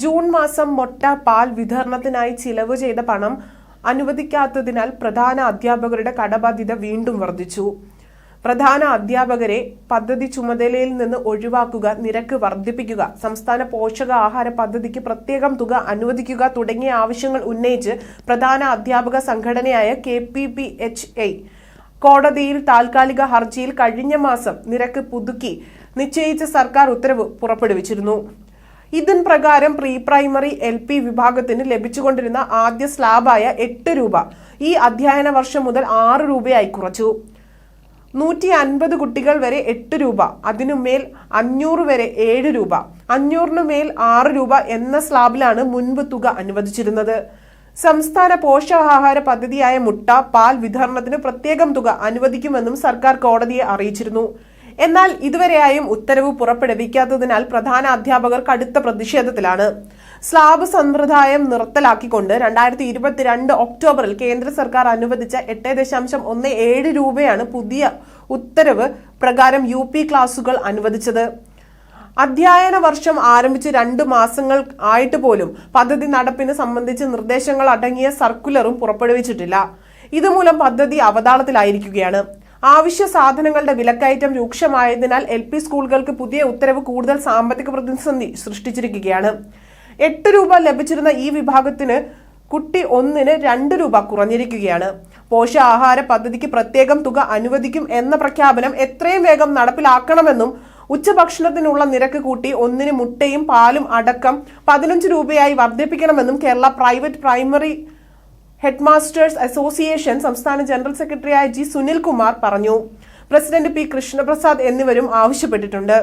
June മാസം മൊട്ട പാൽ വിതരണത്തിനായി ചിലവ് ചെയ്ത പണം അനുവദിക്കാത്തതിനാൽ പ്രധാന അധ്യാപകരുടെ കടബാധ്യത വീണ്ടും വർദ്ധിച്ചു. പ്രധാന അധ്യാപകരെ പദ്ധതി ചുമതലയിൽ നിന്ന് ഒഴിവാക്കുക നിരക്ക് വർദ്ധിപ്പിക്കുക സംസ്ഥാന പോഷകാഹാര പദ്ധതിക്ക് പ്രത്യേകം തുക അനുവദിക്കുക തുടങ്ങിയ ആവശ്യങ്ങൾ ഉന്നയിച്ച് പ്രധാന അധ്യാപക സംഘടനയായ കെ പി എച്ച് കോടതിയിൽ താൽക്കാലിക ഹർജിയിൽ കഴിഞ്ഞ മാസം നിരക്ക് പുതുക്കി. നിശ്ചയിച്ച സർക്കാർ ഉത്തരവ് പുറപ്പെടുവിച്ചിരുന്നു. ഇതിൻ പ്രകാരം പ്രീ പ്രൈമറി എൽ പി വിഭാഗത്തിന് ലഭിച്ചുകൊണ്ടിരുന്ന ആദ്യ സ്ലാബായ എട്ട് രൂപ ഈ അധ്യയന വർഷം മുതൽ ആറ് രൂപയായി കുറച്ചു. നൂറ്റി അൻപത് കുട്ടികൾ വരെ എട്ട് രൂപ അതിനുമേൽ അഞ്ഞൂറ് വരെ ഏഴ് രൂപ അഞ്ഞൂറിന് മേൽ ആറ് രൂപ എന്ന സ്ലാബിലാണ് മുൻപ് തുക അനുവദിച്ചിരുന്നത്. സംസ്ഥാന പോഷകാഹാര പദ്ധതിയായ മുട്ട പാൽ വിതരണത്തിന് പ്രത്യേകം തുക അനുവദിക്കുമെന്നും സർക്കാർ കോടതിയെ അറിയിച്ചിരുന്നു. എന്നാൽ ഇതുവരെയായും ഉത്തരവ് പുറപ്പെടുവിക്കാത്തതിനാൽ പ്രധാന അധ്യാപകർ കടുത്ത പ്രതിഷേധത്തിലാണ്. സ്ലാബ് സമ്പ്രദായം നിർത്തലാക്കിക്കൊണ്ട് രണ്ടായിരത്തി ഇരുപത്തിരണ്ട് ഒക്ടോബറിൽ കേന്ദ്ര സർക്കാർ അനുവദിച്ച എട്ട് ദശാംശം ഒന്ന് ഏഴ് രൂപയാണ് പുതിയ ഉത്തരവ് പ്രകാരം യു പി ക്ലാസുകൾ അനുവദിച്ചത്. അധ്യയന വർഷം ആരംഭിച്ച് രണ്ട് മാസങ്ങൾ ആയിട്ട് പോലും പദ്ധതി നടപ്പിന് സംബന്ധിച്ച് നിർദ്ദേശങ്ങൾ അടങ്ങിയ സർക്കുലറും പുറപ്പെടുവിച്ചിട്ടില്ല. ഇതുമൂലം പദ്ധതി അവതാളത്തിലായിരിക്കുകയാണ്. ആവശ്യ സാധനങ്ങളുടെ വിലക്കയറ്റം രൂക്ഷമായതിനാൽ എൽ പി സ്കൂളുകൾക്ക് പുതിയ ഉത്തരവ് കൂടുതൽ സാമ്പത്തിക പ്രതിസന്ധി സൃഷ്ടിച്ചിരിക്കുകയാണ്. എട്ട് രൂപ ലഭിച്ചിരുന്ന ഈ വിഭാഗത്തിന് കുട്ടി ഒന്നിന് രണ്ട് രൂപ കുറഞ്ഞിരിക്കുകയാണ്. പോഷകാഹാര പദ്ധതിക്ക് പ്രത്യേകം തുക അനുവദിക്കും എന്ന പ്രഖ്യാപനം എത്രയും വേഗം നടപ്പിലാക്കണമെന്നും ഉച്ചഭക്ഷണത്തിനുള്ള നിരക്ക് കൂട്ടി ഒന്നിന് മുട്ടയും പാലും അടക്കം പതിനഞ്ച് രൂപയായി വർദ്ധിപ്പിക്കണമെന്നും Kerala private primary headmasters association സംസ്ഥാന ജനറൽ സെക്രട്ടറിയായ ജി സുനിൽകുമാർ പറഞ്ഞു. പ്രസിഡന്റ് പി കൃഷ്ണപ്രസാദ് എന്നിവരും ആവശ്യപ്പെട്ടിട്ടുണ്ട്.